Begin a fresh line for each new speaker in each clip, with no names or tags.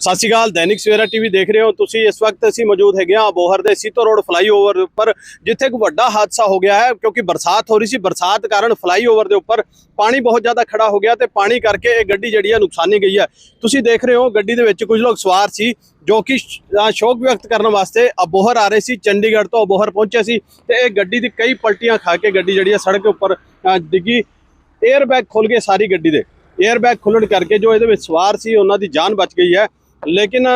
ਸਤਿ ਸ਼੍ਰੀ ਅਕਾਲ, ਦੈਨਿਕ ਸਵੇਰਾ ਟੀਵੀ ਦੇਖ ਰਹੇ ਹੋ। ਤੁਸੀਂ ਇਸ ਵਕਤ ਅਸੀਂ ਮੌਜੂਦ ਹੈਗੇ ਹਾਂ ਅਬੋਹਰ ਦੇ ਸੀਤੋ ਰੋਡ ਫਲਾਈਓਵਰ ਦੇ ਉੱਪਰ, ਜਿੱਥੇ ਇੱਕ ਵੱਡਾ ਹਾਦਸਾ ਹੋ ਗਿਆ ਹੈ, ਕਿਉਂਕਿ ਬਰਸਾਤ ਹੋ ਰਹੀ ਸੀ। ਬਰਸਾਤ ਕਾਰਨ ਫਲਾਈਓਵਰ ਦੇ ਉੱਪਰ ਪਾਣੀ ਬਹੁਤ ਜ਼ਿਆਦਾ ਖੜਾ ਹੋ ਗਿਆ ਤੇ ਪਾਣੀ ਕਰਕੇ ਇਹ ਗੱਡੀ ਜਿਹੜੀ ਹੈ ਨੁਕਸਾਨੀ ਗਈ ਹੈ। ਤੁਸੀਂ ਦੇਖ ਰਹੇ ਹੋ ਗੱਡੀ ਦੇ ਵਿੱਚ ਕੁਝ ਲੋਕ ਸਵਾਰ ਸੀ, ਜੋ ਕਿ ਸ਼- ਸ਼ੋਕ ਵਿਅਕਤ ਕਰਨ ਵਾਸਤੇ ਅਬੋਹਰ ਆ ਰਹੇ ਸੀ, ਚੰਡੀਗੜ੍ਹ ਤੋਂ ਅਬੋਹਰ ਪਹੁੰਚੇ ਸੀ ਤੇ ਇਹ ਗੱਡੀ ਦੀ ਕਈ ਪਲਟੀਆਂ ਖਾ ਕੇ ਗੱਡੀ ਜਿਹੜੀ ਹੈ ਸੜਕ ਉੱਪਰ ਡਿੱਗੀ। 에ਅਰ ਬੈਗ ਖੁੱਲ ਗਏ ਸਾਰੀ ਗੱਡੀ ਦੇ। 에ਅਰ ਬੈਗ ਖੁੱਲਣ ਕਰਕੇ ਜੋ ਇਹਦੇ ਵਿੱਚ ਸਵਾਰ ਸੀ, ਉਹਨਾਂ ਦੀ ਜਾਨ ਬਚ ਗਈ ਹੈ। ਲੇਕਿਨ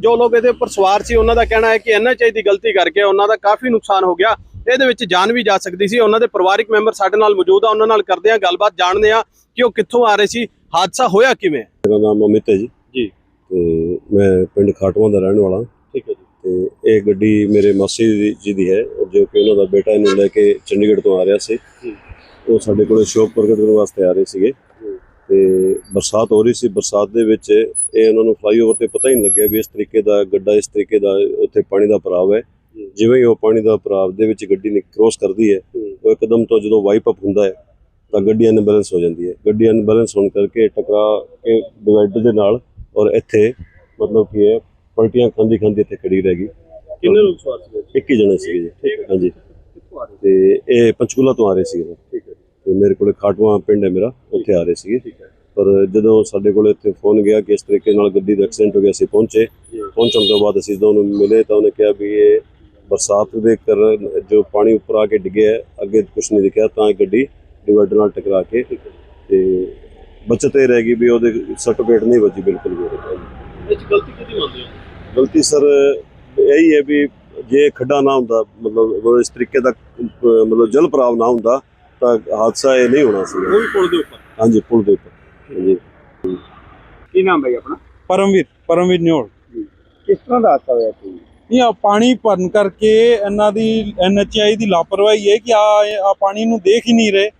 ਜੋ ਲੋਕ ਇਹਦੇ ਉੱਪਰ ਸਵਾਰ ਸੀ ਉਹਨਾਂ ਦਾ ਕਹਿਣਾ ਹੈ ਕਿ ਐਨਐਚਆਈ ਦੀ ਗਲਤੀ ਕਰਕੇ ਉਹਨਾਂ ਦਾ ਕਾਫੀ ਨੁਕਸਾਨ ਹੋ ਗਿਆ। ਇਹਦੇ ਵਿੱਚ ਜਾਨ ਵੀ ਜਾ ਸਕਦੀ ਸੀ। ਉਹਨਾਂ ਦੇ ਪਰਿਵਾਰਿਕ ਮੈਂਬਰ ਸਾਡੇ ਨਾਲ ਮੌਜੂਦ ਆ ਉਹਨਾਂ ਨਾਲ ਕਰਦੇ ਆ ਗੱਲਬਾਤ ਜਾਣਦੇ ਆ ਕਿ ਉਹ ਕਿੱਥੋਂ ਆ ਰਹੇ ਸੀ। ਹਾਦਸਾ ਹੋਇਆ ਕਿਵੇਂ?
ਮੇਰਾ ਨਾਮ ਅਮਿਤ ਹੈ ਜੀ।
ਜੀ।
ਤੇ ਮੈਂ ਪਿੰਡ ਖਾਟਵਾਂ ਦਾ ਰਹਿਣ ਵਾਲਾ।
ਠੀਕ ਹੈ ਜੀ।
ਤੇ ਇਹ ਗੱਡੀ ਮੇਰੇ ਮਾਸੀ ਜੀ ਦੀ ਹੈ ਜੋ ਕਿ ਉਹਨਾਂ ਦਾ ਬੇਟਾ ਇਹਨੂੰ ਲੈ ਕੇ ਚੰਡੀਗੜ੍ਹ ਤੋਂ ਆ ਰਿਹਾ ਸੀ। ਉਹ ਸਾਡੇ ਕੋਲੇ ਸ਼ੋਕ ਪ੍ਰਗਟ ਕਰਨ ਵਾਸਤੇ ਆ ਰਹੇ ਸੀਗੇ। ਤੇ ਬਰਸਾਤ ਹੋ ਰਹੀ ਸੀ ਬਰਸਾਤ ਦੇ ਵਿੱਚ ਇਹ ਉਹਨਾਂ ਨੂੰ ਫਲਾਈਓਵਰ ਤੇ ਪਤਾ ਹੀ ਨਹੀਂ ਲੱਗਿਆ ਵੀ ਇਸ ਤਰੀਕੇ ਦਾ ਗੱਡਾ ਇਸ ਤਰੀਕੇ ਦਾ ਉੱਥੇ ਪਾਣੀ ਦਾ ਭਰਾਵ ਹੈ। ਜਿਵੇਂ ਹੀ ਉਹ ਪਾਣੀ ਦਾ ਭਰਾਵ ਦੇ ਵਿੱਚ ਗੱਡੀ ਨੇ ਕ੍ਰੋਸ ਕਰਦੀ ਹੈ ਉਹ ਇੱਕਦਮ ਤੋਂ ਜਦੋਂ ਵਾਈਪ ਅਪ ਹੁੰਦਾ ਹੈ ਤਾਂ ਗੱਡੀ ਅਨਬੈਲੈਂਸ ਹੋ ਜਾਂਦੀ ਹੈ। ਗੱਡੀ ਅਨਬੈਲੈਂਸ ਹੋਣ ਕਰਕੇ ਟਕਰਾ ਕੇ ਡਿਵਾਈਡਰ ਦੇ ਨਾਲ ਔਰ ਇੱਥੇ ਮਤਲਬ ਕੀ ਹੈ ਪਲਟੀਆਂ ਖਾਂਦੀ ਖਾਂਦੀ ਇੱਥੇ ਖੜੀ ਰਹਿ ਗਈ।
ਕਿੰਨੇ ਲੋਕ ਸਵਾਰ ਸੀ
ਇੱਕ ਹੀ ਜਣੇ ਸੀਗੇ ਜੀ। ਹਾਂਜੀ। ਤੇ ਇਹ ਪੰਚਕੂਲਾ ਤੋਂ ਆ ਰਹੇ ਸੀਗੇ।
ਠੀਕ ਹੈ
ਤੇ ਮੇਰੇ ਕੋਲੇ ਖਾਟਵਾ ਪਿੰਡ ਹੈ ਮੇਰਾ ਉੱਥੇ ਆ ਰਹੇ ਸੀਗੇ। ਪਰ ਜਦੋਂ ਸਾਡੇ ਕੋਲੇ ਇੱਥੇ ਫੋਨ ਗਿਆ ਕਿ ਇਸ ਤਰੀਕੇ ਨਾਲ ਗੱਡੀ ਦਾ ਐਕਸੀਡੈਂਟ ਹੋ ਗਿਆ ਅਸੀਂ ਪਹੁੰਚੇ। ਪਹੁੰਚਣ ਤੋਂ ਬਾਅਦ ਅਸੀਂ ਜਦੋਂ ਉਹਨੂੰ ਮਿਲੇ ਤਾਂ ਉਹਨੇ ਕਿਹਾ ਵੀ ਇਹ ਬਰਸਾਤ ਦੇ ਕਾਰਨ ਜੋ ਪਾਣੀ ਉੱਪਰ ਆ ਕੇ ਡਿੱਗਿਆ ਅੱਗੇ ਕੁਝ ਨਹੀਂ ਦਿਖਿਆ ਤਾਂ ਇਹ ਗੱਡੀ ਡਿਵਾਈਡਰ ਨਾਲ ਟਕਰਾ ਕੇ ਤੇ ਬਚਤ ਇਹ ਰਹਿ ਗਈ ਵੀ ਉਹਦੇ ਸੱਟ ਪੇਟ ਨਹੀਂ ਵੱਜੀ ਬਿਲਕੁਲ ਵੀ।
ਇਹ ਗਲਤੀ ਕਿਹਦੀ ਮੰਨਦੇ ਹੋ?
ਗਲਤੀ ਸਰ ਇਹੀ ਹੈ ਵੀ ਜੇ ਖੱਡਾ ਨਾ ਹੁੰਦਾ ਮਤਲਬ ਇਸ ਤਰੀਕੇ ਦਾ ਮਤਲਬ ਜਲ ਭਰਾਵ ਨਾ ਹੁੰਦਾ ਤਾਂ ਹਾਦਸਾ ਇਹ ਨਹੀਂ ਹੋਣਾ ਸੀ
ਉਹ ਵੀ ਪੁਲ ਦੇ ਉੱਪਰ?
ਹਾਂਜੀ ਪੁਲ ਦੇ ਉੱਪਰ। ਹਾਂਜੀ।
ਕੀ ਨਾਮ ਹੈ ਆਪਣਾ?
ਪਰਮਵੀਰ ਪਰਮਵੀਰ ਨਿਓਲ।
ਕਿਸ ਤਰ੍ਹਾਂ ਦਾ ਹਾਦਸਾ ਹੋਇਆ ਸੀ?
ਇਹ ਆ ਪਾਣੀ ਭਰਨ ਕਰਕੇ ਇਹਨਾਂ ਦੀ ਐਨਐਚਆਈ ਦੀ ਲਾਪਰਵਾਹੀ ਹੈ ਕਿ ਆ ਆ ਪਾਣੀ ਨੂੰ ਦੇਖ ਹੀ ਨਹੀਂ ਰਹੇ।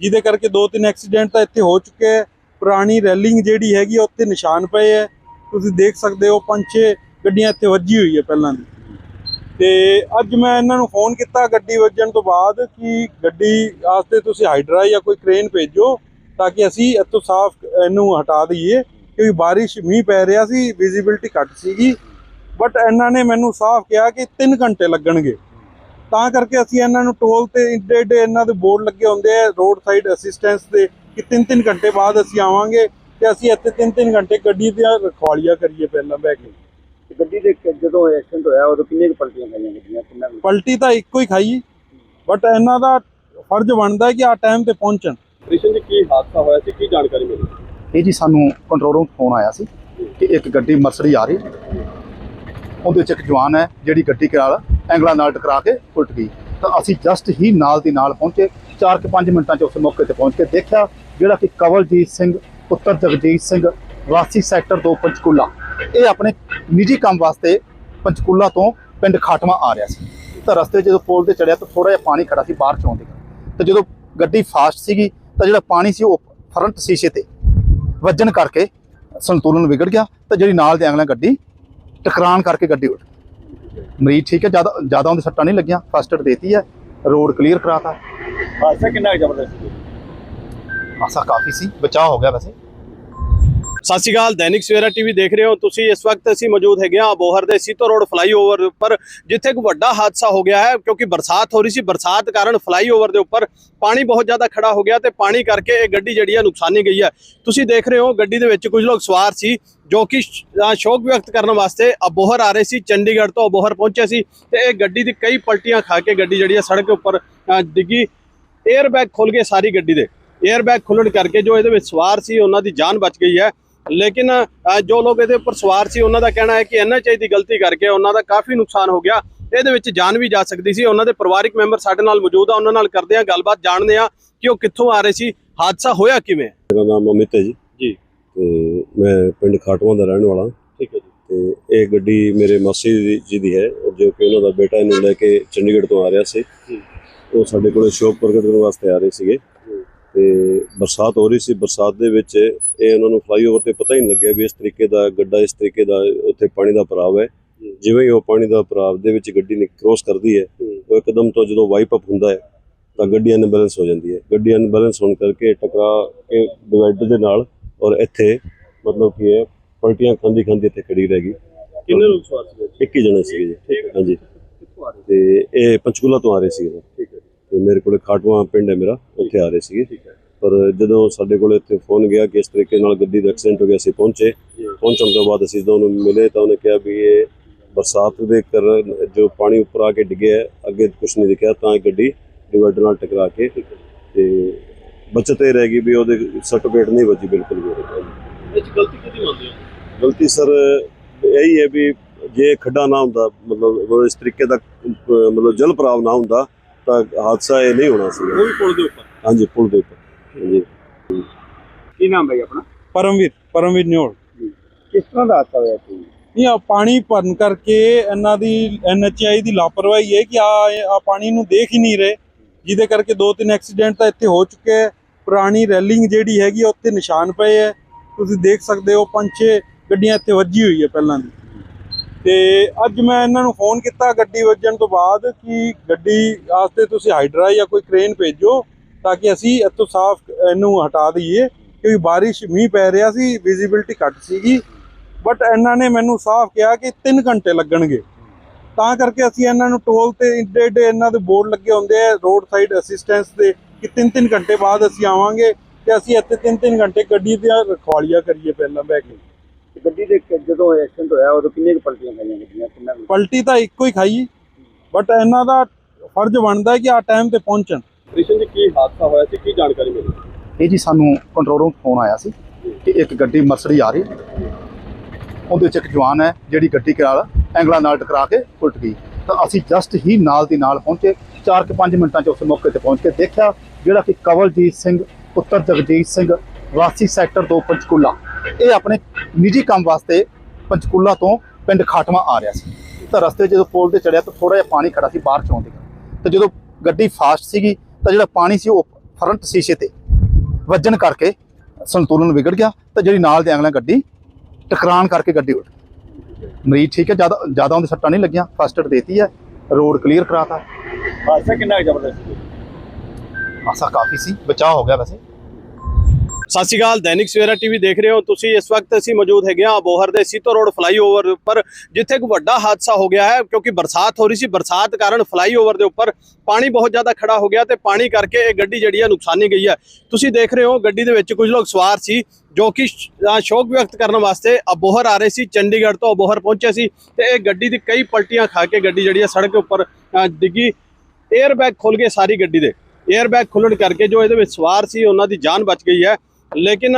ਜਿਹਦੇ ਕਰਕੇ ਦੋ ਤਿੰਨ ਐਕਸੀਡੈਂਟ ਤਾਂ ਇੱਥੇ ਹੋ ਚੁੱਕੇ ਹੈ। ਪੁਰਾਣੀ ਰੈਲਿੰਗ ਜਿਹੜੀ ਹੈਗੀ ਉੱਤੇ ਨਿਸ਼ਾਨ ਪਏ ਹੈ। ਤੁਸੀਂ ਦੇਖ ਸਕਦੇ ਹੋ ਪੰਜ ਛੇ ਗੱਡੀਆਂ ਇੱਥੇ ਵੱਜੀ ਹੋਈ ਹੈ ਪਹਿਲਾਂ ਦੀ। ਤੇ ਅੱਜ ਮੈਂ ਇਹਨਾਂ ਨੂੰ ਫੋਨ ਕੀਤਾ ਗੱਡੀ ਵੱਜਣ ਤੋਂ ਬਾਅਦ ਕਿ ਗੱਡੀ ਵਾਸਤੇ ਤੁਸੀਂ ਹਾਈਡਰਾ ਜਾਂ ਕੋਈ ਕ੍ਰੇਨ ਭੇਜੋ ਤਾਂ ਕਿ ਅਸੀਂ ਇੱਥੋਂ ਸਾਫ਼ ਇਹਨੂੰ ਹਟਾ ਦਈਏ ਕਿਉਂਕਿ ਬਾਰਿਸ਼ ਮੀਂਹ ਪੈ ਰਿਹਾ ਸੀ ਵਿਜ਼ਿਬਿਲਟੀ ਘੱਟ ਸੀਗੀ। ਬਟ ਇਹਨਾਂ ਨੇ ਮੈਨੂੰ ਸਾਫ਼ ਕਿਹਾ ਕਿ 3 ਘੰਟੇ ਲੱਗਣਗੇ। ਤਾਂ ਕਰਕੇ ਅਸੀਂ ਇਹਨਾਂ ਨੂੰ ਟੋਲ ਤੇ ਏਡੇ ਏਡੇ ਇਹਨਾਂ ਦੇ ਬੋਰਡ ਲੱਗੇ ਹੁੰਦੇ ਆ ਰੋਡ ਸਾਈਡ ਅਸਿਸਟੈਂਸ ਦੇ, ਕਿ 3-3 ਘੰਟੇ ਬਾਅਦ ਅਸੀਂ ਆਵਾਂਗੇ ਤੇ ਅਸੀਂ ਇੱਥੇ 3-3 ਘੰਟੇ ਗੱਡੀ ਦੀਆਂ ਰਖਵਾਲੀਆ ਕਰੀਏ ਪਹਿਲਾਂ ਬਹਿ ਕੇ।
ਗੱਡੀ ਦੇ ਜਦੋਂ ਐਕਸੀਡੈਂਟ ਹੋਇਆ ਉਦੋਂ ਕਿੰਨੇ ਕੁ ਪਲਟੀਆਂ ਖਾਈਆਂ ਗੱਡੀਆਂ? ਕਿੰਨਾ ਕੁ-
ਪਲਟੀ ਤਾਂ ਇੱਕੋ ਹੀ ਖਾਈ ਬਟ ਇਹਨਾਂ ਦਾ ਫਰਜ਼ ਬਣਦਾ ਹੈ ਕਿ ਆ ਟਾਈਮ ਤੇ ਪਹੁੰਚਣ।
ਕ੍ਰਿਸ਼ਨ ਜੀ ਕੀ ਹਾਦਸਾ ਹੋਇਆ ਸੀ? ਕੀ ਜਾਣਕਾਰੀ ਮਿਲੀ?
ਇਹ ਜੀ ਸਾਨੂੰ ਕੰਟਰੋਲ ਰੂਮ ਫੋਨ ਆਇਆ ਸੀ ਕਿ ਇੱਕ ਗੱਡੀ ਮਰਸਡੀ ਆ ਰਹੀ। ਉਹਦੇ ਵਿੱਚ ਇੱਕ ਜਵਾਨ ਹੈ ਜਿਹੜੀ ਗੱਡੀ ਨਾਲ ਐਂਗਲਾਂ ਨਾਲ ਟਕਰਾ ਕੇ ਉਲਟ ਗਈ। ਤਾਂ ਅਸੀਂ ਜਸਟ ਹੀ ਨਾਲ ਦੀ ਨਾਲ ਪਹੁੰਚੇ। 4 ਕਿ 5 ਮਿੰਟਾਂ 'ਚ ਉਸ ਮੌਕੇ ਤੇ ਪਹੁੰਚ ਕੇ ਦੇਖਿਆ ਜਿਹੜਾ ਕਿ ਕਵਲਜੀਤ ਸਿੰਘ ਪੁੱਤਰ ਜਗਜੀਤ ਸਿੰਘ ਵਾਸੀ ਸੈਕਟਰ 2 ਪੰਚਕੂਲਾ। ਇਹ ਆਪਣੇ ਨਿੱਜੀ ਕੰਮ ਵਾਸਤੇ ਪੰਚਕੂਲਾ ਤੋਂ ਪਿੰਡ ਖਾਟਵਾ ਆ ਰਿਹਾ ਸੀ। ਤਾਂ ਰਸਤੇ ਜਦੋਂ ਪੁਲ ਤੇ ਚੜਿਆ ਤਾਂ ਥੋੜਾ ਜਿਹਾ ਪਾਣੀ ਖੜਾ ਸੀ ਬਾਹਰ ਚੋਂ ਦੀ ਤੇ ਜਦੋਂ ਗੱਡੀ ਫਾਸਟ ਸੀਗੀ ਤਾਂ ਜਿਹੜਾ ਪਾਣੀ ਸੀ ਉਹ ਫਰੰਟ ਸ਼ੀਸ਼ੇ ਤੇ ਵੱਜਣ ਕਰਕੇ ਸੰਤੁਲਨ ਵਿਗੜ ਗਿਆ ਤੇ ਜਿਹੜੀ ਨਾਲ ਦੇ ਅਗਲਾ ਗੱਡੀ ਟਕਰਾਣ ਕਰਕੇ ਗੱਡੀ ਉੱਡ ਗਈ। ਮਰੀਜ਼ ਠੀਕ ਹੈ ਜ਼ਿਆਦਾ ਜ਼ਿਆਦਾ ਉਹਦੇ ਸੱਟਾਂ ਨਹੀਂ ਲੱਗੀਆਂ ਫਸਟ ਏਡ ਦੇਤੀ ਹੈ ਰੋਡ ਕਲੀਅਰ ਕਰਾਤਾ।
ਹਾਦਸਾ ਕਿੰਨਾ ਜ਼ਬਰਦਸਤ ਸੀ?
ਆਸਾ ਕਾਫੀ ਸੀ ਬਚਾਅ ਹੋ ਗਿਆ ਵੈਸੇ।
ਸਤਿ ਸ਼੍ਰੀ ਅਕਾਲ, ਦੈਨਿਕ ਸਵੇਰਾ ਟੀਵੀ ਦੇਖ ਰਹੇ ਹੋ। ਤੁਸੀਂ ਇਸ ਵਕਤ ਅਸੀਂ ਮੌਜੂਦ ਹੈਗੇ ਹਾਂ ਅਬੋਹਰ ਦੇ ਸੀਤੋ ਰੋਡ ਫਲਾਈਓਵਰ ਦੇ ਉੱਪਰ, ਜਿੱਥੇ ਇੱਕ ਵੱਡਾ ਹਾਦਸਾ ਹੋ ਗਿਆ ਹੈ, ਕਿਉਂਕਿ ਬਰਸਾਤ ਹੋ ਰਹੀ ਸੀ। ਬਰਸਾਤ ਕਾਰਨ ਫਲਾਈਓਵਰ ਦੇ ਉੱਪਰ ਪਾਣੀ ਬਹੁਤ ਜ਼ਿਆਦਾ ਖੜਾ ਹੋ ਗਿਆ ਤੇ ਪਾਣੀ ਕਰਕੇ ਇਹ ਗੱਡੀ ਜਿਹੜੀ ਆ ਨੁਕਸਾਨੀ ਗਈ ਹੈ। ਤੁਸੀਂ ਦੇਖ ਰਹੇ ਹੋ, ਗੱਡੀ ਦੇ ਵਿੱਚ ਕੁਝ ਲੋਕ ਸਵਾਰ ਸੀ, ਜੋ ਕਿ ਸ਼- ਸ਼ੋਕ ਵਿਅਕਤ ਕਰਨ ਵਾਸਤੇ ਅਬੋਹਰ ਆ ਰਹੇ ਸੀ। ਚੰਡੀਗੜ੍ਹ ਤੋਂ ਅਬੋਹਰ ਪਹੁੰਚੇ ਸੀ ਤੇ ਇਹ ਗੱਡੀ ਦੀ ਕਈ ਪਲਟੀਆਂ ਖਾ ਕੇ ਗੱਡੀ ਜਿਹੜੀ ਆ ਸੜਕ ਉੱਪਰ ਡਿੱਗੀ। 에ਅਰ ਬੈਗ ਖੁੱਲ ਗਏ ਸਾਰੀ ਗੱਡੀ ਦੇ। 에ਅਰ ਬੈਗ ਖੁੱਲਣ ਕਰਕੇ ਜੋ ਇਹਦੇ ਵਿੱਚ ਸਵਾਰ ਸੀ, ਉਹਨਾਂ ਦੀ ਜਾਨ ਬਚ ਗਈ ਹੈ। ਲੇਕਿਨ ਜੋ ਲੋਕ ਇਹਦੇ ਉੱਪਰ ਸਵਾਰ ਸੀ ਉਹਨਾਂ ਦਾ ਕਹਿਣਾ ਹੈ ਕਿ ਐਨਐਚਆਈ ਦੀ ਗਲਤੀ ਕਰਕੇ ਉਹਨਾਂ ਦਾ ਕਾਫੀ ਨੁਕਸਾਨ ਹੋ ਗਿਆ। ਇਹਦੇ ਵਿੱਚ ਜਾਨ ਵੀ ਜਾ ਸਕਦੀ ਸੀ। ਉਹਨਾਂ ਦੇ ਪਰਿਵਾਰਿਕ ਮੈਂਬਰ ਸਾਡੇ ਨਾਲ ਮੌਜੂਦ ਆ। ਉਹਨਾਂ ਨਾਲ ਕਰਦੇ ਆ ਗੱਲਬਾਤ ਜਾਣਦੇ ਆ ਕਿ ਉਹ ਕਿੱਥੋਂ ਆ ਰਹੇ ਸੀ। ਹਾਦਸਾ ਹੋਇਆ ਕਿਵੇਂ?
ਮੇਰਾ ਨਾਮ ਅਮਿਤ ਹੈ ਜੀ।
ਜੀ।
ਤੇ ਮੈਂ ਪਿੰਡ ਖਾਟਵਾਂ ਦਾ ਰਹਿਣ ਵਾਲਾ।
ਠੀਕ ਹੈ ਜੀ।
ਤੇ ਇਹ ਗੱਡੀ ਮੇਰੇ ਮਾਸੀ ਜੀ ਦੀ ਹੈ ਜੋ ਕਿ ਉਹਨਾਂ ਦਾ ਬੇਟਾ ਇਹਨੂੰ ਲੈ ਕੇ ਚੰਡੀਗੜ੍ਹ ਤੋਂ ਆ ਰਿਹਾ ਸੀ। ਉਹ ਸਾਡੇ ਕੋਲੇ ਸ਼ੋਕ ਪ੍ਰਗਟ ਕਰਨ ਵਾਸਤੇ ਆ ਰਹੇ ਸੀਗੇ। ਤੇ ਬਰਸਾਤ ਹੋ ਰਹੀ ਸੀ ਬਰਸਾਤ ਦੇ ਵਿੱਚ ਇਹ ਉਹਨਾਂ ਨੂੰ ਫਲਾਈਓਵਰ ਤੇ ਪਤਾ ਹੀ ਨਹੀਂ ਲੱਗਿਆ ਵੀ ਇਸ ਤਰੀਕੇ ਦਾ ਗੱਡਾ ਇਸ ਤਰੀਕੇ ਦਾ ਉੱਥੇ ਪਾਣੀ ਦਾ ਭਰਾਵ ਹੈ। ਜਿਵੇਂ ਹੀ ਉਹ ਪਾਣੀ ਦਾ ਭਰਾਵ ਦੇ ਵਿੱਚ ਗੱਡੀ ਨੇ ਕ੍ਰੋਸ ਕਰਦੀ ਹੈ ਉਹ ਇੱਕਦਮ ਤੋਂ ਜਦੋਂ ਵਾਈਪ ਅਪ ਹੁੰਦਾ ਹੈ ਤਾਂ ਗੱਡੀ ਅਨਬੈਲੈਂਸ ਹੋ ਜਾਂਦੀ ਹੈ। ਗੱਡੀ ਅਨਬੈਲੈਂਸ ਹੋਣ ਕਰਕੇ ਟਕਰਾ ਕੇ ਡਿਵਾਈਡਰ ਦੇ ਨਾਲ ਔਰ ਇੱਥੇ ਮਤਲਬ ਕੀ ਹੈ ਪਲਟੀਆਂ ਖਾਂਦੀ ਖਾਂਦੀ ਇੱਥੇ ਖੜੀ ਰਹਿ ਗਈ।
ਕਿੰਨੇ ਲੋਕ ਸਵਾਰ ਸੀ
ਇੱਕ ਹੀ ਜਣੇ ਸੀਗੇ ਜੀ। ਹਾਂਜੀ। ਤੇ ਇਹ ਪੰਚਕੂਲਾ ਤੋਂ ਆ ਰਹੇ ਸੀਗੇ
ਠੀਕ ਹੈ
ਤੇ ਮੇਰੇ ਕੋਲੇ ਖਾਟਵਾ ਪਿੰਡ ਹੈ ਮੇਰਾ ਉੱਥੇ ਆ ਰਹੇ ਸੀਗੇ। ਪਰ ਜਦੋਂ ਸਾਡੇ ਕੋਲੇ ਇੱਥੇ ਫੋਨ ਗਿਆ ਕਿ ਇਸ ਤਰੀਕੇ ਨਾਲ ਗੱਡੀ ਦਾ ਐਕਸੀਡੈਂਟ ਹੋ ਗਿਆ ਅਸੀਂ ਪਹੁੰਚੇ। ਪਹੁੰਚਣ ਤੋਂ ਬਾਅਦ ਅਸੀਂ ਜਦੋਂ ਉਹਨੂੰ ਮਿਲੇ ਤਾਂ ਉਹਨੇ ਕਿਹਾ ਵੀ ਇਹ ਬਰਸਾਤ ਦੇ ਕਾਰਨ ਜੋ ਪਾਣੀ ਉੱਪਰ ਆ ਕੇ ਡਿੱਗਿਆ ਅੱਗੇ ਕੁਝ ਨਹੀਂ ਦਿਖਿਆ ਤਾਂ ਇਹ ਗੱਡੀ ਡਿਵਾਈਡਰ ਨਾਲ ਟਕਰਾ ਕੇ ਤੇ ਬਚਤ ਇਹ ਰਹਿ ਗਈ ਵੀ ਉਹਦੇ ਸਰਟੀਫਿਕੇਟ ਨਹੀਂ ਵੱਜੀ ਬਿਲਕੁਲ ਵੀ।
ਇਹ ਗਲਤੀ ਕਿਹਦੀ ਮੰਨਦੇ ਹੋ?
ਗਲਤੀ ਸਰ ਇਹੀ ਹੈ ਵੀ ਜੇ ਖੱਡਾ ਨਾ ਹੁੰਦਾ ਮਤਲਬ ਇਸ ਤਰੀਕੇ ਦਾ ਮਤਲਬ ਜਲ ਭਰਾਵ ਨਾ ਹੁੰਦਾ ਤਾਂ ਹਾਦਸਾ ਇਹ ਨਹੀਂ ਹੋਣਾ ਸੀ।
ਉਹ ਵੀ ਪੁਲ ਦੇ ਉੱਪਰ?
ਹਾਂਜੀ ਪੁਲ ਦੇ ਉੱਪਰ। ਹਾਂਜੀ।
ਕੀ ਨਾਮ ਹੈ ਆਪਣਾ?
ਪਰਮਵੀਰ ਪਰਮਵੀਰ ਨਿਓਲ।
ਕਿਸ ਤਰ੍ਹਾਂ ਦਾ ਹਾਦਸਾ ਹੋਇਆ ਸੀ?
ਇਹ ਆ ਪਾਣੀ ਭਰਨ ਕਰਕੇ ਇਹਨਾਂ ਦੀ ਐਨਐਚਆਈ ਦੀ ਲਾਪਰਵਾਹੀ ਹੈ ਕਿ ਆ ਆ ਪਾਣੀ ਨੂੰ ਦੇਖ ਹੀ ਨਹੀਂ ਰਹੇ। ਜਿਹਦੇ ਕਰਕੇ ਦੋ ਤਿੰਨ ਐਕਸੀਡੈਂਟ ਤਾਂ ਇੱਥੇ ਹੋ ਚੁੱਕੇ ਹੈ। ਪੁਰਾਣੀ ਰੈਲਿੰਗ ਜਿਹੜੀ ਹੈਗੀ ਆ, ਉੱਤੇ ਨਿਸ਼ਾਨ ਪਏ ਹੈ। ਤੁਸੀਂ ਦੇਖ ਸਕਦੇ ਹੋ ਪੰਜ ਛੇ ਗੱਡੀਆਂ ਇੱਥੇ ਵੱਜੀ ਹੋਈ ਹੈ ਪਹਿਲਾਂ ਦੀ। ਤੇ ਅੱਜ ਮੈਂ ਇਹਨਾਂ ਨੂੰ ਫੋਨ ਕੀਤਾ ਗੱਡੀ ਵੱਜਣ ਤੋਂ ਬਾਅਦ ਕਿ ਗੱਡੀ ਵਾਸਤੇ ਤੁਸੀਂ ਹਾਈਡਰਾ ਜਾਂ ਕੋਈ ਕ੍ਰੇਨ ਭੇਜੋ ਤਾਂ ਕਿ ਅਸੀਂ ਇੱਥੋਂ ਸਾਫ਼ ਇਹਨੂੰ ਹਟਾ ਦਈਏ ਕਿਉਂਕਿ ਬਾਰਿਸ਼ ਮੀਂਹ ਪੈ ਰਿਹਾ ਸੀ ਵਿਜ਼ਿਬਿਲਟੀ ਘੱਟ ਸੀਗੀ। ਬਟ ਇਹਨਾਂ ਨੇ ਮੈਨੂੰ ਸਾਫ਼ ਕਿਹਾ ਕਿ 3 ਘੰਟੇ ਲੱਗਣਗੇ। ਤਾਂ ਕਰਕੇ ਅਸੀਂ ਇਹਨਾਂ ਨੂੰ ਟੋਲ ਤੇ ਏਡੇ ਏਡੇ ਇਹਨਾਂ ਦੇ ਬੋਰਡ ਲੱਗੇ ਹੁੰਦੇ ਆ ਰੋਡ ਸਾਈਡ ਅਸਿਸਟੈਂਸ ਦੇ, ਕਿ 3-3 ਘੰਟੇ ਬਾਅਦ ਅਸੀਂ ਆਵਾਂਗੇ ਤੇ ਅਸੀਂ ਇੱਥੇ 3-3 ਘੰਟੇ ਗੱਡੀ ਦੀਆਂ ਰਖਵਾਲੀਆਂ ਕਰੀਏ ਪਹਿਲਾਂ ਬਹਿ ਕੇ।
ਗੱਡੀ ਦੇ ਜਦੋਂ ਐਕਸੀਡੈਂਟ ਹੋਇਆ ਉਦੋਂ ਕਿੰਨੀਆਂ ਕੁ ਪਲਟੀਆਂ ਖਾਈਆਂ ਗੱਡੀਆਂ? ਕਿੰਨਾ ਕੁ-
ਪਲਟੀ ਤਾਂ ਇੱਕੋ ਹੀ ਖਾਈ ਬਟ ਇਹਨਾਂ ਦਾ ਫਰਜ਼ ਬਣਦਾ ਹੈ ਕਿ ਆ ਟਾਈਮ ਤੇ ਪਹੁੰਚਣ।
ਕ੍ਰਿਸ਼ਨ ਜੀ ਕੀ ਹਾਦਸਾ ਹੋਇਆ ਸੀ? ਕੀ ਜਾਣਕਾਰੀ ਮਿਲੀ?
ਇਹ ਜੀ ਸਾਨੂੰ ਕੰਟਰੋਲ ਰੂਮ ਫੋਨ ਆਇਆ ਸੀ ਕਿ ਇੱਕ ਗੱਡੀ ਮਰਸਡੀ ਆ ਰਹੀ। ਉਹਦੇ ਚ ਇੱਕ ਜਵਾਨ ਹੈ ਜਿਹੜੀ ਗੱਡੀ ਨਾਲ ਐਂਗਲਾਂ ਨਾਲ ਟਕਰਾ ਕੇ ਉਲਟ ਗਈ। ਤਾਂ ਅਸੀਂ ਜਸਟ ਹੀ ਨਾਲ ਦੀ ਨਾਲ ਪਹੁੰਚੇ। 4 ਕਿ 5 ਮਿੰਟਾਂ ਚ ਉਸ ਮੌਕੇ ਤੇ ਪਹੁੰਚ ਕੇ ਦੇਖਿਆ ਜਿਹੜਾ ਕਿ ਕਵਲਜੀਤ ਸਿੰਘ ਪੁੱਤਰ ਜਗਜੀਤ ਸਿੰਘ ਵਾਸੀ ਸੈਕਟਰ 2 ਪੰਚਕੂਲਾ। ਇਹ ਆਪਣੇ ਨਿੱਜੀ ਕੰਮ ਵਾਸਤੇ ਪੰਚਕੂਲਾ ਤੋਂ ਪਿੰਡ ਖਾਟਵਾ ਆ ਰਿਹਾ ਸੀ। ਤਾਂ ਰਸਤੇ ਜਦੋਂ ਪੁਲ ਤੇ ਚੜਿਆ ਤਾਂ ਥੋੜਾ ਜਿਹਾ ਪਾਣੀ ਖੜਾ ਸੀ ਬਾਹਰ ਚੋਂ ਦੀ ਤੇ ਜਦੋਂ ਗੱਡੀ ਫਾਸਟ ਸੀਗੀ ਤਾਂ ਜਿਹੜਾ ਪਾਣੀ ਸੀ ਉਹ ਫਰੰਟ ਸ਼ੀਸ਼ੇ ਤੇ ਵੱਜਣ ਕਰਕੇ ਸੰਤੁਲਨ ਵਿਗੜ ਗਿਆ ਤਾਂ ਜਿਹੜੀ ਨਾਲ ਦੇ ਅਗਲਾ ਗੱਡੀ ਟਕਰਾਣ ਕਰਕੇ ਗੱਡੀ ਉੱਡ ਮਰੀਜ਼ ਠੀਕ ਹੈ ਜ਼ਿਆਦਾ ਜ਼ਿਆਦਾ ਉਹਦੇ ਸੱਟਾਂ ਨਹੀਂ ਲੱਗੀਆਂ ਫਸਟ ਏਡ ਦੇਤੀ ਹੈ ਰੋਡ ਕਲੀਅਰ ਕਰਾਤਾ।
ਹਾਦਸਾ ਕਿੰਨਾ ਜ਼ਬਰਦਸਤ ਸੀ?
ਕਾਫੀ ਸੀ ਬਚਾਅ ਹੋ ਗਿਆ ਵੈਸੇ।
ਸਤਿ ਸ਼੍ਰੀ ਅਕਾਲ, ਦੈਨਿਕ ਸਵੇਰਾ ਟੀਵੀ ਦੇਖ ਰਹੇ ਹੋ ਤੁਸੀਂ। ਇਸ ਵਕਤ ਅਸੀਂ ਮੌਜੂਦ ਹੈਗੇ ਹਾਂ ਅਬੋਹਰ ਦੇ ਸੀਤੋ ਰੋਡ ਫਲਾਈਓਵਰ ਉੱਪਰ, ਜਿੱਥੇ ਇੱਕ ਵੱਡਾ ਹਾਦਸਾ ਹੋ ਗਿਆ ਹੈ, ਕਿਉਂਕਿ ਬਰਸਾਤ ਹੋ ਰਹੀ ਸੀ। ਬਰਸਾਤ ਕਾਰਨ ਫਲਾਈਓਵਰ ਦੇ ਉੱਪਰ ਪਾਣੀ ਬਹੁਤ ਜ਼ਿਆਦਾ ਖੜਾ ਹੋ ਗਿਆ ਤੇ ਪਾਣੀ ਕਰਕੇ ਇਹ ਗੱਡੀ ਜਿਹੜੀ ਹੈ ਨੁਕਸਾਨੀ ਗਈ ਹੈ। ਤੁਸੀਂ ਦੇਖ ਰਹੇ ਹੋ ਗੱਡੀ ਦੇ ਵਿੱਚ ਕੁਝ ਲੋਕ ਸਵਾਰ ਸੀ, ਜੋ ਕਿ ਸ਼- ਸ਼ੋਕ ਵਿਅਕਤ ਕਰਨ ਵਾਸਤੇ ਅਬੋਹਰ ਆ ਰਹੇ ਸੀ, ਚੰਡੀਗੜ੍ਹ ਤੋਂ ਅਬੋਹਰ ਪਹੁੰਚੇ ਸੀ ਤੇ ਇਹ ਗੱਡੀ ਦੀ ਕਈ ਪਲਟੀਆਂ ਖਾ ਕੇ ਗੱਡੀ ਜਿਹੜੀ ਹੈ ਸੜਕ ਉੱਪਰ ਡਿੱਗੀ। 에ਅਰ ਬੈਗ ਖੁੱਲ ਗਏ ਸਾਰੀ ਗੱਡੀ ਦੇ। 에ਅਰ ਬੈਗ ਖੁੱਲਣ ਕਰਕੇ ਜੋ ਇਹਦੇ ਵਿੱਚ ਸਵਾਰ ਸੀ, ਉਹਨਾਂ ਦੀ ਜਾਨ ਬਚ ਗਈ ਹੈ। ਲੇਕਿਨ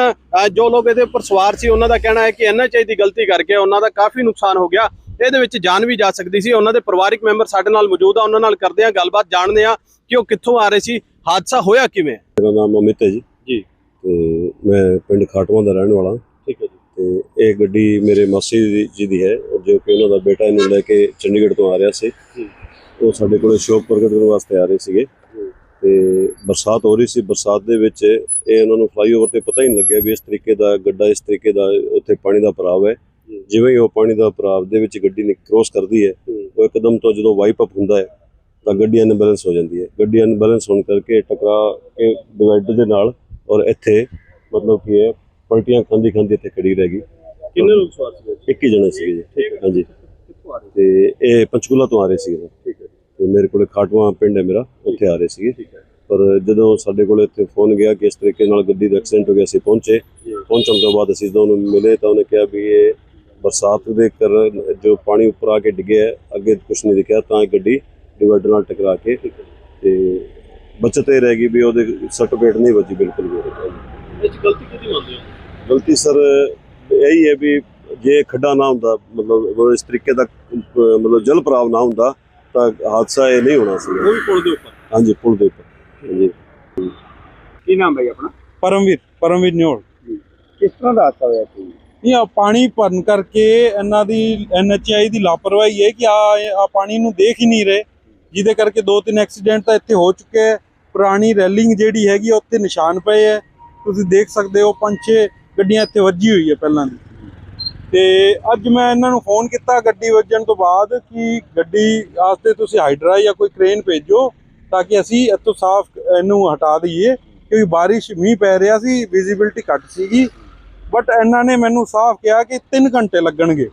ਜੋ ਲੋਕ ਇਹਦੇ ਉੱਪਰ ਸਵਾਰ ਸੀ ਉਹਨਾਂ ਦਾ ਕਹਿਣਾ ਹੈ ਕਿ ਐਨਐਚਆਈ ਦੀ ਗਲਤੀ ਕਰਕੇ ਉਹਨਾਂ ਦਾ ਕਾਫੀ ਨੁਕਸਾਨ ਹੋ ਗਿਆ। ਇਹਦੇ ਵਿੱਚ ਜਾਨ ਵੀ ਜਾ ਸਕਦੀ ਸੀ। ਉਹਨਾਂ ਦੇ ਪਰਿਵਾਰਿਕ ਮੈਂਬਰ ਸਾਡੇ ਨਾਲ ਮੌਜੂਦ ਆ ਉਹਨਾਂ ਨਾਲ ਕਰਦੇ ਆ ਗੱਲਬਾਤ ਜਾਣਦੇ ਆ ਕਿ ਉਹ ਕਿੱਥੋਂ ਆ ਰਹੇ ਸੀ। ਹਾਦਸਾ ਹੋਇਆ ਕਿਵੇਂ?
ਮੇਰਾ ਨਾਮ ਅਮਿਤ ਹੈ ਜੀ।
ਜੀ।
ਤੇ ਮੈਂ ਪਿੰਡ ਖਾਟਵਾ ਦਾ ਰਹਿਣ ਵਾਲਾ।
ਠੀਕ ਹੈ ਜੀ।
ਤੇ ਇਹ ਗੱਡੀ ਮੇਰੇ ਮਾਸੀ ਜੀ ਦੀ ਹੈ ਜੋ ਕਿ ਉਹਨਾਂ ਦਾ ਬੇਟਾ ਇਹਨੂੰ ਲੈ ਕੇ ਚੰਡੀਗੜ੍ਹ ਤੋਂ ਆ ਰਿਹਾ ਸੀ। ਉਹ ਸਾਡੇ ਕੋਲੇ ਸ਼ੋਕ ਪ੍ਰਗਟ ਕਰਨ ਵਾਸਤੇ ਆ ਰਹੇ ਸੀਗੇ। ਤੇ ਬਰਸਾਤ ਹੋ ਰਹੀ ਸੀ ਬਰਸਾਤ ਦੇ ਵਿੱਚ ਇਹ ਉਹਨਾਂ ਨੂੰ ਫਲਾਈਓਵਰ ਤੇ ਪਤਾ ਹੀ ਨਹੀਂ ਲੱਗਿਆ ਵੀ ਇਸ ਤਰੀਕੇ ਦਾ ਗੱਡਾ ਇਸ ਤਰੀਕੇ ਦਾ ਉੱਥੇ ਪਾਣੀ ਦਾ ਭਰਾਵ ਹੈ। ਜਿਵੇਂ ਹੀ ਉਹ ਪਾਣੀ ਦਾ ਭਰਾਵ ਦੇ ਵਿੱਚ ਗੱਡੀ ਨੇ ਕ੍ਰੋਸ ਕਰਦੀ ਹੈ ਉਹ ਇੱਕਦਮ ਤੋਂ ਜਦੋਂ ਵਾਈਪ ਅਪ ਹੁੰਦਾ ਹੈ ਤਾਂ ਗੱਡੀ ਅਨਬੈਲੈਂਸ ਹੋ ਜਾਂਦੀ ਹੈ। ਗੱਡੀ ਅਨਬੈਲੈਂਸ ਹੋਣ ਕਰਕੇ ਟਕਰਾ ਕੇ ਡਿਵਾਈਡਰ ਦੇ ਨਾਲ ਔਰ ਇੱਥੇ ਮਤਲਬ ਕੀ ਹੈ ਪਲਟੀਆਂ ਖਾਂਦੀ ਖਾਂਦੀ ਇੱਥੇ ਖੜੀ ਰਹਿ ਗਈ।
ਕਿੰਨੇ ਲੋਕ ਸਵਾਰ ਸੀ
ਇੱਕ ਹੀ ਜਣੇ ਸੀਗੇ ਜੀ। ਹਾਂਜੀ। ਤੇ ਇਹ ਪੰਚਕੂਲਾ ਤੋਂ ਆ ਰਹੇ ਸੀਗੇ
ਠੀਕ ਹੈ
ਤੇ ਮੇਰੇ ਕੋਲੇ ਖਾਟਵਾ ਪਿੰਡ ਹੈ ਮੇਰਾ। ਉੱਥੇ ਆ ਰਹੇ ਸੀਗੇ ਪਰ ਜਦੋਂ ਸਾਡੇ ਕੋਲੇ ਇੱਥੇ ਫੋਨ ਗਿਆ ਕਿ ਇਸ ਤਰੀਕੇ ਨਾਲ ਗੱਡੀ ਦਾ ਐਕਸੀਡੈਂਟ ਹੋ ਗਿਆ ਅਸੀਂ ਪਹੁੰਚੇ। ਪਹੁੰਚਣ ਤੋਂ ਬਾਅਦ ਅਸੀਂ ਜਦੋਂ ਉਹਨੂੰ ਮਿਲੇ ਤਾਂ ਉਹਨੇ ਕਿਹਾ ਵੀ ਇਹ ਬਰਸਾਤ ਦੇ ਕਾਰਨ ਜੋ ਪਾਣੀ ਉੱਪਰ ਆ ਕੇ ਡਿੱਗਿਆ ਅੱਗੇ ਕੁਝ ਨਹੀਂ ਦਿਖਿਆ ਤਾਂ ਇਹ ਗੱਡੀ ਡਿਵਾਈਡਰ ਨਾਲ ਟਕਰਾ ਕੇ ਤੇ ਬਚਤ ਇਹ ਰਹਿ ਗਈ ਵੀ ਉਹਦੇ ਸਰਟੀਫਿਕੇਟ ਨਹੀਂ ਵੱਜੀ ਬਿਲਕੁਲ ਵੀ।
ਇਹ ਗਲਤੀ ਕਿਹਦੀ ਮੰਨਦੇ ਹੋ?
ਗਲਤੀ ਸਰ ਇਹੀ ਹੈ ਵੀ ਜੇ ਖੱਡਾ ਨਾ ਹੁੰਦਾ ਮਤਲਬ ਇਸ ਤਰੀਕੇ ਦਾ ਮਤਲਬ ਜਲ ਭਰਾਵ ਨਾ ਹੁੰਦਾ ਤਾਂ ਹਾਦਸਾ ਇਹ ਨਹੀਂ ਹੋਣਾ ਸੀ
ਉਹ ਵੀ ਪੁਲ ਦੇ ਉੱਪਰ?
ਹਾਂਜੀ ਪੁਲ ਦੇ ਉੱਪਰ। ਹਾਂਜੀ।
ਕੀ ਨਾਮ ਹੈ ਆਪਣਾ?
ਪਰਮਵੀਰ ਪਰਮਵੀਰ ਨਿਓਲ।
ਕਿਸ ਤਰ੍ਹਾਂ ਦਾ ਹਾਦਸਾ ਹੋਇਆ ਸੀ?
ਇਹ ਆ ਪਾਣੀ ਭਰਨ ਕਰਕੇ ਇਹਨਾਂ ਦੀ ਐਨਐਚਆਈ ਦੀ ਲਾਪਰਵਾਹੀ ਹੈ ਕਿ ਆ ਆ ਪਾਣੀ ਨੂੰ ਦੇਖ ਹੀ ਨਹੀਂ ਰਹੇ। ਜਿਹਦੇ ਕਰਕੇ ਦੋ ਤਿੰਨ ਐਕਸੀਡੈਂਟ ਤਾਂ ਇੱਥੇ ਹੋ ਚੁੱਕੇ ਹੈ। ਪੁਰਾਣੀ ਰੈਲਿੰਗ ਜਿਹੜੀ ਹੈਗੀ ਉੱਤੇ ਨਿਸ਼ਾਨ ਪਏ ਹੈ। ਤੁਸੀਂ ਦੇਖ ਸਕਦੇ ਹੋ ਪੰਜ ਛੇ ਗੱਡੀਆਂ ਇੱਥੇ ਵੱਜੀ ਹੋਈ ਹੈ ਪਹਿਲਾਂ ਦੀ। ਤੇ ਅੱਜ ਮੈਂ ਇਹਨਾਂ ਨੂੰ ਫੋਨ ਕੀਤਾ ਗੱਡੀ ਵੱਜਣ ਤੋਂ ਬਾਅਦ ਕਿ ਗੱਡੀ ਵਾਸਤੇ ਤੁਸੀਂ ਹਾਈਡਰਾ ਜਾਂ ਕੋਈ ਕ੍ਰੇਨ ਭੇਜੋ। ਤਾਂ ਕਿ ਅਸੀਂ ਇੱਥੋਂ ਸਾਫ਼ ਇਹਨੂੰ ਹਟਾ ਦਈਏ ਕਿਉਂਕਿ ਬਾਰਿਸ਼ ਮੀਂਹ ਪੈ ਰਿਹਾ ਸੀ ਵਿਜ਼ਿਬਿਲਟੀ ਘੱਟ ਸੀਗੀ। ਬਟ ਇਹਨਾਂ ਨੇ ਮੈਨੂੰ ਸਾਫ਼ ਕਿਹਾ ਕਿ 3 ਘੰਟੇ ਲੱਗਣਗੇ।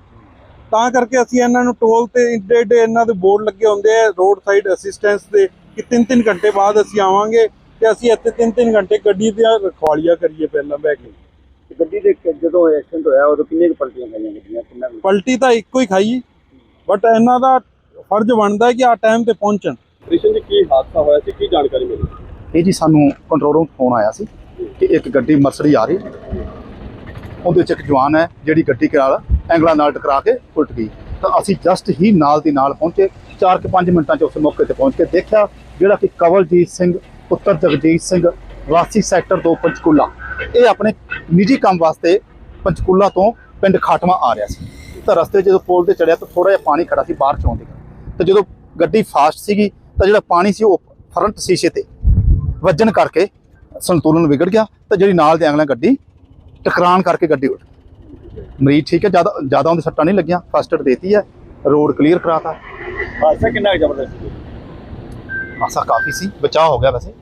ਤਾਂ ਕਰਕੇ ਅਸੀਂ ਇਹਨਾਂ ਨੂੰ ਟੋਲ ਤੇ ਏਡੇ ਏਡੇ ਇਹਨਾਂ ਦੇ ਬੋਰਡ ਲੱਗੇ ਹੁੰਦੇ ਆ ਰੋਡ ਸਾਈਡ ਅਸਿਸਟੈਂਸ ਦੇ ਕਿ 3-3 ਘੰਟੇ ਬਾਅਦ ਅਸੀਂ ਆਵਾਂਗੇ ਤੇ ਅਸੀਂ ਇੱਥੇ 3-3 ਘੰਟੇ ਗੱਡੀ ਦੀਆਂ ਰਖਵਾਲੀਆਂ ਕਰੀਏ ਪਹਿਲਾਂ ਬਹਿ ਕੇ।
ਤੇ ਗੱਡੀ ਦੇ ਜਦੋਂ ਐਕਸੀਡੈਂਟ ਹੋਇਆ ਉਦੋਂ ਕਿੰਨੀਆਂ ਕੁ ਪਲਟੀਆਂ ਖਾਈਆਂ ਗੱਡੀਆਂ? ਕਿੰਨਾ
ਪਲਟੀ ਤਾਂ ਇੱਕੋ ਹੀ ਖਾਈ ਬਟ ਇਹਨਾਂ ਦਾ ਫਰਜ਼ ਬਣਦਾ ਕਿ ਆ ਟਾਈਮ ਤੇ ਪਹੁੰਚਣ।
ਕ੍ਰਿਸ਼ਨ ਜੀ ਕੀ ਹਾਦਸਾ ਹੋਇਆ ਸੀ? ਕੀ ਜਾਣਕਾਰੀ ਮਿਲੀ?
ਇਹ ਜੀ ਸਾਨੂੰ ਕੰਟਰੋਲ ਰੂਮ ਫੋਨ ਆਇਆ ਸੀ ਕਿ ਇੱਕ ਗੱਡੀ ਮਰਸਡੀ ਆ ਰਹੀ। ਉਹਦੇ ਵਿੱਚ ਇੱਕ ਜਵਾਨ ਹੈ, ਜਿਹੜੀ ਗੱਡੀ ਨਾਲ ਐਂਗਲਾਂ ਨਾਲ ਟਕਰਾ ਕੇ ਉਲਟ ਗਈ। ਤਾਂ ਅਸੀਂ ਜਸਟ ਹੀ ਨਾਲ ਦੀ ਨਾਲ ਪਹੁੰਚੇ। 4-5 ਮਿੰਟਾਂ 'ਚ ਉਸ ਮੌਕੇ ਤੇ ਪਹੁੰਚ ਕੇ ਦੇਖਿਆ, ਜਿਹੜਾ ਕਿ ਕਵਲਜੀਤ ਸਿੰਘ, ਪੁੱਤਰ ਜਗਜੀਤ ਸਿੰਘ, ਵਾਸੀ ਸੈਕਟਰ 2 ਪੰਚਕੂਲਾ। ਇਹ ਆਪਣੇ ਨਿੱਜੀ ਕੰਮ ਵਾਸਤੇ ਪੰਚਕੂਲਾ ਤੋਂ ਪਿੰਡ ਖਾਟਵਾ ਆ ਰਿਹਾ ਸੀ। ਤਾਂ ਰਸਤੇ ਜਦੋਂ ਪੁਲ ਤੇ ਚੜਿਆ ਤਾਂ ਥੋੜਾ ਜਿਹਾ ਪਾਣੀ ਖੜਾ ਸੀ, ਬਾਹਰ ਚੋਂ ਦੀ ਤੇ ਜਦੋਂ ਗੱਡੀ ਫਾਸਟ ਸੀਗੀ ਤਾਂ ਜਿਹੜਾ ਪਾਣੀ ਸੀ ਉਹ ਫਰੰਟ ਸ਼ੀਸ਼ੇ ਤੇ ਵੱਜਣ ਕਰਕੇ ਸੰਤੁਲਨ ਵਿਗੜ ਗਿਆ ਤਾਂ ਜਿਹੜੀ ਨਾਲ ਦੇ ਅਗਲਾ ਗੱਡੀ ਟਕਰਾਣ ਕਰਕੇ ਗੱਡੀ ਉੱਡ ਗਈ। ਮਰੀਜ਼ ਠੀਕ ਹੈ ਜ਼ਿਆਦਾ ਜ਼ਿਆਦਾ ਉਹਦੇ ਸੱਟਾਂ ਨਹੀਂ ਲੱਗੀਆਂ ਫਸਟ ਏਡ ਦੇਤੀ ਹੈ ਰੋਡ ਕਲੀਅਰ ਕਰਾਤਾ।
ਹਾਦਸਾ ਕਿੰਨਾ ਜ਼ਬਰਦਸਤ ਸੀ?
ਕਾਫੀ ਸੀ ਬਚਾਅ ਹੋ ਗਿਆ ਵੈਸੇ।